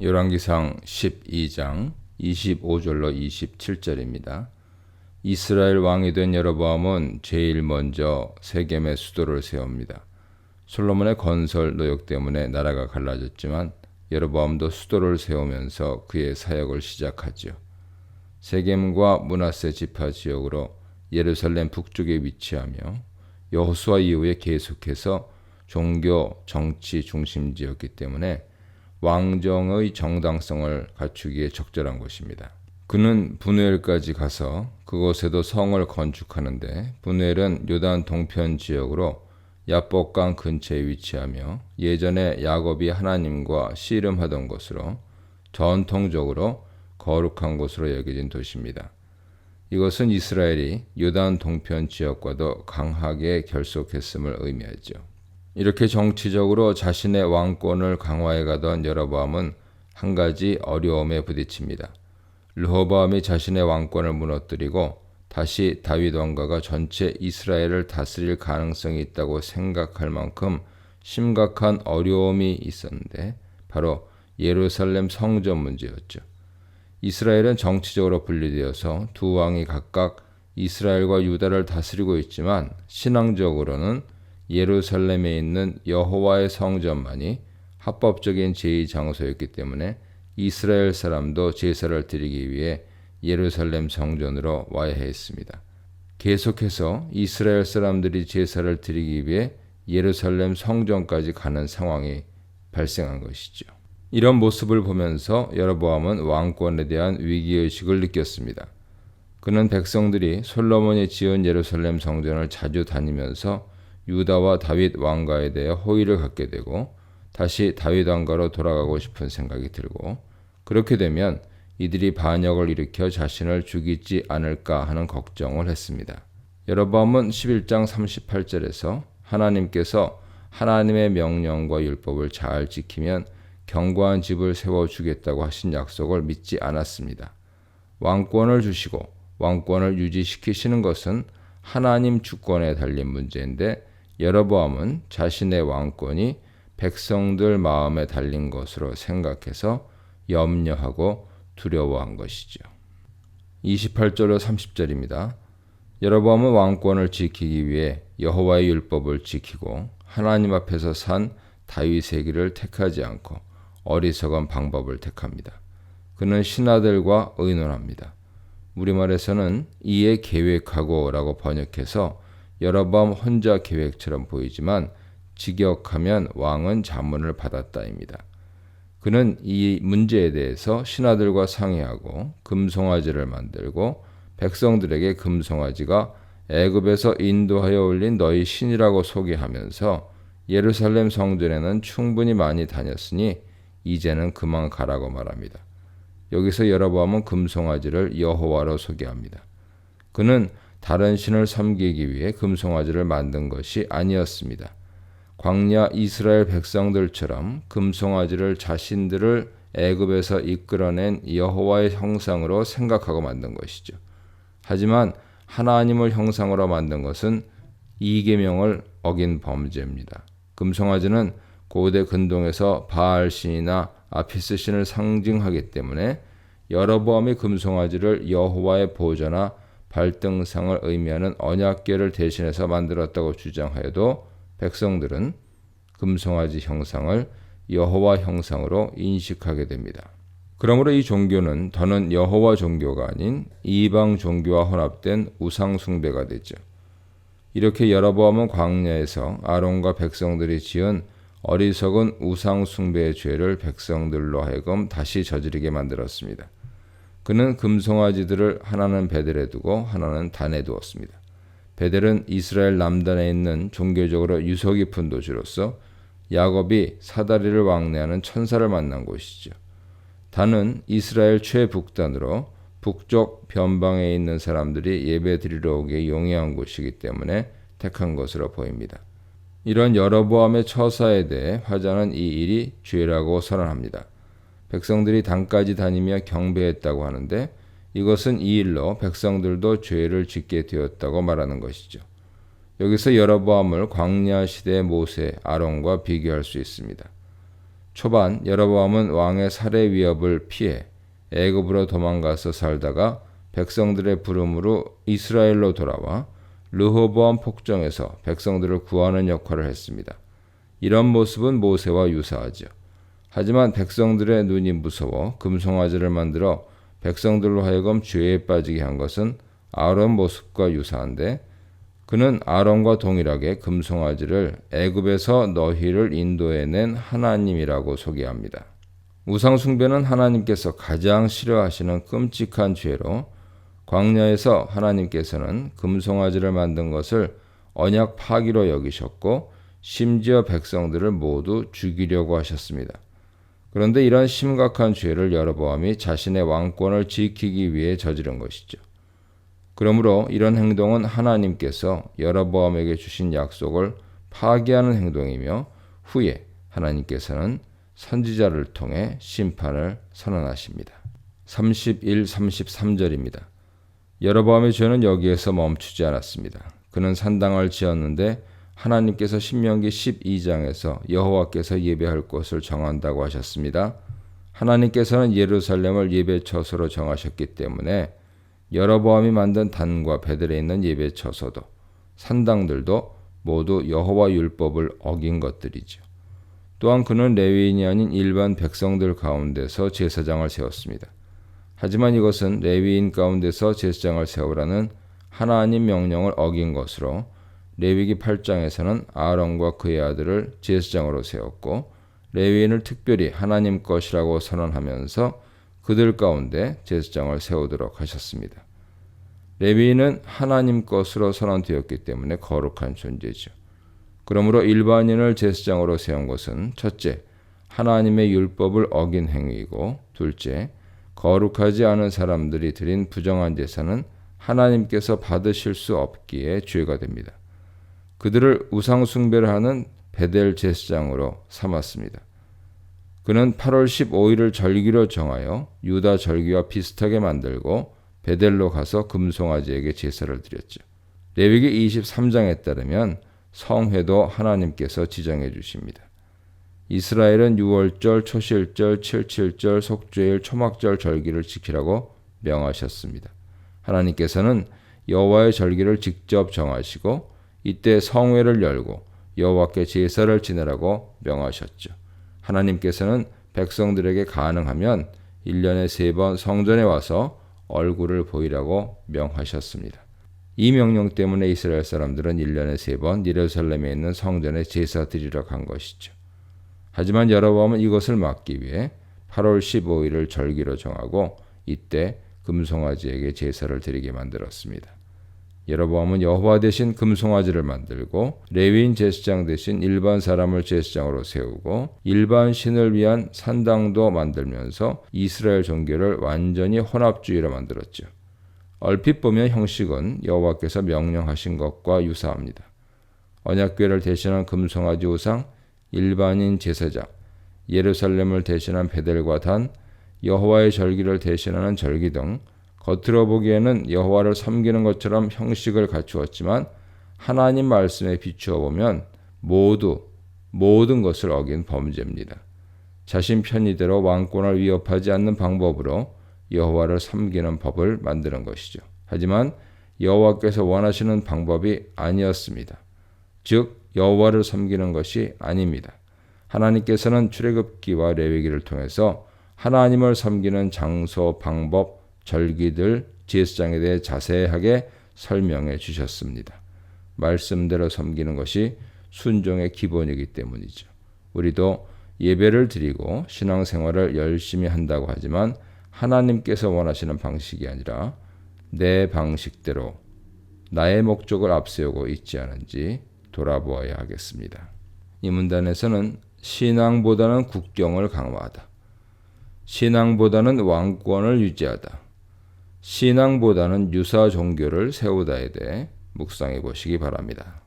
열왕기상 12장 25절로 27절입니다. 이스라엘 왕이 된 여로보암은 제일 먼저 세겜의 수도를 세웁니다. 솔로몬의 건설 노역 때문에 나라가 갈라졌지만 여로보암도 수도를 세우면서 그의 사역을 시작하지요. 세겜과 문하세 지파 지역으로 예루살렘 북쪽에 위치하며 여호수아 이후에 계속해서 종교 정치 중심지였기 때문에 왕정의 정당성을 갖추기에 적절한 곳입니다. 그는 분우엘까지 가서 그곳에도 성을 건축하는데 분우엘은 요단 동편 지역으로 야복강 근처에 위치하며 예전에 야곱이 하나님과 씨름하던 곳으로 전통적으로 거룩한 곳으로 여겨진 도시입니다. 이것은 이스라엘이 요단 동편 지역과도 강하게 결속했음을 의미하죠. 이렇게 정치적으로 자신의 왕권을 강화해 가던 여로보암은 한 가지 어려움에 부딪힙니다. 르호보암이 자신의 왕권을 무너뜨리고 다시 다윗 왕가가 전체 이스라엘을 다스릴 가능성이 있다고 생각할 만큼 심각한 어려움이 있었는데 바로 예루살렘 성전 문제였죠. 이스라엘은 정치적으로 분리되어서 두 왕이 각각 이스라엘과 유다를 다스리고 있지만 신앙적으로는 예루살렘에 있는 여호와의 성전만이 합법적인 제의 장소였기 때문에 이스라엘 사람도 제사를 드리기 위해 예루살렘 성전으로 와야 했습니다. 계속해서 이스라엘 사람들이 제사를 드리기 위해 예루살렘 성전까지 가는 상황이 발생한 것이죠. 이런 모습을 보면서 여로보암은 왕권에 대한 위기의식을 느꼈습니다. 그는 백성들이 솔로몬이 지은 예루살렘 성전을 자주 다니면서 유다와 다윗 왕가에 대해 호의를 갖게 되고 다시 다윗 왕가로 돌아가고 싶은 생각이 들고 그렇게 되면 이들이 반역을 일으켜 자신을 죽이지 않을까 하는 걱정을 했습니다. 여러밤은 11장 38절에서 하나님께서 하나님의 명령과 율법을 잘 지키면 견고한 집을 세워 주겠다고 하신 약속을 믿지 않았습니다. 왕권을 주시고 왕권을 유지시키시는 것은 하나님 주권에 달린 문제인데 여러보암은 자신의 왕권이 백성들 마음에 달린 것으로 생각해서 염려하고 두려워한 것이죠. 28절로 30절입니다. 여러보암은 왕권을 지키기 위해 여호와의 율법을 지키고 하나님 앞에서 산 다윗의 길을 택하지 않고 어리석은 방법을 택합니다. 그는 신하들과 의논합니다. 우리말에서는 이에 계획하고라고 번역해서 여러밤 혼자 계획처럼 보이지만 직역하면 왕은 자문을 받았다입니다. 그는 이 문제에 대해서 신하들과 상의하고 금송아지를 만들고 백성들에게 금송아지가 애굽에서 인도하여 올린 너희 신이라고 소개하면서 예루살렘 성전에는 충분히 많이 다녔으니 이제는 그만 가라고 말합니다. 여기서 여러보암은 금송아지를 여호와로 소개합니다. 그는 다른 신을 섬기기 위해 금송아지를 만든 것이 아니었습니다. 광야 이스라엘 백성들처럼 금송아지를 자신들을 애굽에서 이끌어낸 여호와의 형상으로 생각하고 만든 것이죠. 하지만 하나님을 형상으로 만든 것은 이계명을 어긴 범죄입니다. 금송아지는 고대 근동에서 바알 신이나 아피스 신을 상징하기 때문에 여러보암이 금송아지를 여호와의 보좌나 발등상을 의미하는 언약궤를 대신해서 만들었다고 주장하여도 백성들은 금송아지 형상을 여호와 형상으로 인식하게 됩니다. 그러므로 이 종교는 더는 여호와 종교가 아닌 이방 종교와 혼합된 우상 숭배가 되죠. 이렇게 여러보암은 광야에서 아론과 백성들이 지은 어리석은 우상 숭배의 죄를 백성들로 하여금 다시 저지르게 만들었습니다. 그는 금송아지들을 하나는 베델에 두고 하나는 단에 두었습니다. 베델은 이스라엘 남단에 있는 종교적으로 유서 깊은 도시로서 야곱이 사다리를 왕래하는 천사를 만난 곳이죠. 단은 이스라엘 최북단으로 북쪽 변방에 있는 사람들이 예배 드리러 오기에 용이한 곳이기 때문에 택한 것으로 보입니다. 이런 여러보암의 처사에 대해 화자는 이 일이 죄라고 선언합니다. 백성들이 단까지 다니며 경배했다고 하는데 이것은 이 일로 백성들도 죄를 짓게 되었다고 말하는 것이죠. 여기서 여러보암을 광야 시대의 모세, 아론과 비교할 수 있습니다. 초반 여로보암은 왕의 살해 위협을 피해 애굽으로 도망가서 살다가 백성들의 부름으로 이스라엘로 돌아와 르호보암 폭정에서 백성들을 구하는 역할을 했습니다. 이런 모습은 모세와 유사하죠. 하지만 백성들의 눈이 무서워 금송아지를 만들어 백성들로 하여금 죄에 빠지게 한 것은 아론 모습과 유사한데 그는 아론과 동일하게 금송아지를 애굽에서 너희를 인도해낸 하나님이라고 소개합니다. 우상 숭배는 하나님께서 가장 싫어하시는 끔찍한 죄로 광야에서 하나님께서는 금송아지를 만든 것을 언약 파기로 여기셨고 심지어 백성들을 모두 죽이려고 하셨습니다. 그런데 이런 심각한 죄를 여러보암이 자신의 왕권을 지키기 위해 저지른 것이죠. 그러므로 이런 행동은 하나님께서 여러보암에게 주신 약속을 파기하는 행동이며 후에 하나님께서는 선지자를 통해 심판을 선언하십니다. 31, 33절입니다. 여러보암의 죄는 여기에서 멈추지 않았습니다. 그는 산당을 지었는데 하나님께서 신명기 12장에서 여호와께서 예배할 곳을 정한다고 하셨습니다. 하나님께서는 예루살렘을 예배 처소로 정하셨기 때문에 여러보암이 만든 단과 베들에 있는 예배 처소도 산당들도 모두 여호와 율법을 어긴 것들이죠. 또한 그는 레위인이 아닌 일반 백성들 가운데서 제사장을 세웠습니다. 하지만 이것은 레위인 가운데서 제사장을 세우라는 하나님 명령을 어긴 것으로 레위기 8장에서는 아론과 그의 아들을 제사장으로 세웠고 레위인을 특별히 하나님 것이라고 선언하면서 그들 가운데 제사장을 세우도록 하셨습니다. 레위인은 하나님 것으로 선언되었기 때문에 거룩한 존재죠. 그러므로 일반인을 제사장으로 세운 것은 첫째, 하나님의 율법을 어긴 행위이고 둘째, 거룩하지 않은 사람들이 드린 부정한 제사는 하나님께서 받으실 수 없기에 죄가 됩니다. 그들을 우상 숭배를 하는 베델 제사장으로 삼았습니다. 그는 8월 15일을 절기로 정하여 유다 절기와 비슷하게 만들고 베델로 가서 금송아지에게 제사를 드렸죠. 레위기 23장에 따르면 성회도 하나님께서 지정해 주십니다. 이스라엘은 6월절, 초실절, 칠칠절, 속죄일, 초막절 절기를 지키라고 명하셨습니다. 하나님께서는 여호와의 절기를 직접 정하시고 이때 성회를 열고 여호와께 제사를 지내라고 명하셨죠. 하나님께서는 백성들에게 가능하면 1년에 세 번 성전에 와서 얼굴을 보이라고 명하셨습니다. 이 명령 때문에 이스라엘 사람들은 1년에 세 번 예루살렘에 있는 성전에 제사 드리러 간 것이죠. 하지만 여러분은 이것을 막기 위해 8월 15일을 절기로 정하고 이때 금송아지에게 제사를 드리게 만들었습니다. 여로보암은 여호와 대신 금송아지를 만들고 레위인 제사장 대신 일반 사람을 제사장으로 세우고 일반 신을 위한 산당도 만들면서 이스라엘 종교를 완전히 혼합주의로 만들었죠. 얼핏 보면 형식은 여호와께서 명령하신 것과 유사합니다. 언약궤를 대신한 금송아지 우상, 일반인 제사장, 예루살렘을 대신한 베델과 단, 여호와의 절기를 대신하는 절기 등 겉으로 보기에는 여호와를 섬기는 것처럼 형식을 갖추었지만 하나님 말씀에 비추어 보면 모두 모든 것을 어긴 범죄입니다. 자신 편의대로 왕권을 위협하지 않는 방법으로 여호와를 섬기는 법을 만드는 것이죠. 하지만 여호와께서 원하시는 방법이 아니었습니다. 즉 여호와를 섬기는 것이 아닙니다. 하나님께서는 출애굽기와 레위기를 통해서 하나님을 섬기는 장소, 방법, 절기들, 제사장에 대해 자세하게 설명해 주셨습니다. 말씀대로 섬기는 것이 순종의 기본이기 때문이죠. 우리도 예배를 드리고 신앙생활을 열심히 한다고 하지만 하나님께서 원하시는 방식이 아니라 내 방식대로 나의 목적을 앞세우고 있지 않은지 돌아보아야 하겠습니다. 이 문단에서는 신앙보다는 국경을 강화하다. 신앙보다는 왕권을 유지하다. 신앙보다는 유사 종교를 세우다에 대해 묵상해 보시기 바랍니다.